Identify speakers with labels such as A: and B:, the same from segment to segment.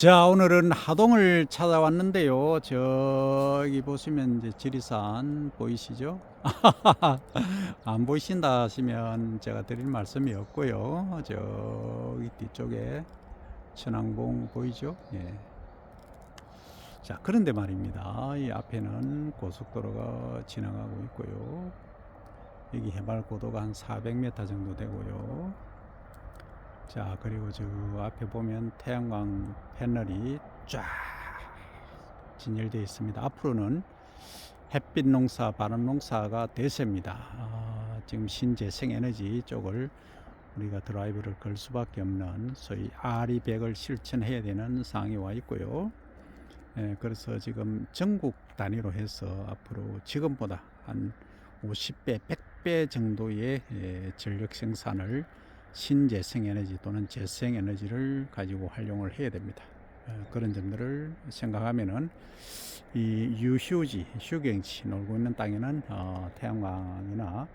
A: 자, 오늘은 하동을 찾아왔는데요. 저기 보시면 이제 지리산 보이시죠? 안 보이신다 하시면 제가 드릴 말씀이 없고요. 저기 뒤쪽에 천왕봉 보이죠? 예. 자, 그런데 말입니다. 이 앞에는 고속도로가 지나가고 있고요. 여기 해발 고도가 한 400m 정도 되고요. 자 그리고 저 앞에 보면 태양광 패널이 쫙 진열되어 있습니다. 앞으로는 햇빛 농사, 바람 농사가 대세입니다. 아, 지금 신재생 에너지 쪽을 우리가 드라이브를 걸 수밖에 없는 소위 아리백을 실천해야 되는 상황이 와 있고요. 예, 그래서 지금 전국 단위로 해서 앞으로 지금보다 한 50배, 100배 정도의 예, 전력 생산을 신재생 에너지 또는 재생 에너지를 가지고 활용을 해야 됩니다. 어, 그런 점들을 생각하면은 이 유휴지, 휴경지 놀고 있는 땅에는 어, 태양광이나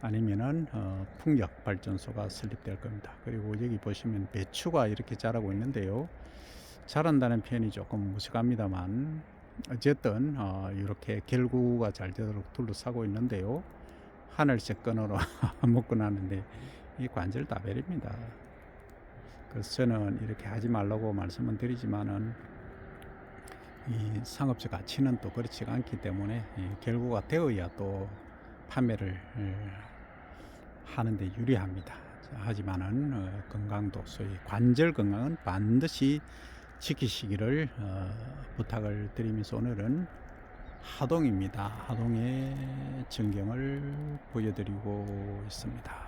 A: 아니면은 어, 풍력 발전소가 설립될 겁니다. 그리고 여기 보시면 배추가 이렇게 자라고 있는데요. 자란다는 표현이 조금 무식합니다만 어쨌든 어, 이렇게 결구가 잘 되도록 둘러싸고 있는데요. 하늘색 끈으로 묶어놨는데 이 관절 다 베립니다. 그래서 저는 이렇게 하지 말라고 말씀은 드리지만은 이 상업적 가치는 또 그렇지가 않기 때문에 이 결과가 되어야 또 판매를 에, 하는데 유리합니다. 자, 하지만은 어, 건강도 소위 관절 건강은 반드시 지키시기를 어, 부탁을 드리면서 오늘은 하동입니다. 하동의 전경을 보여드리고 있습니다.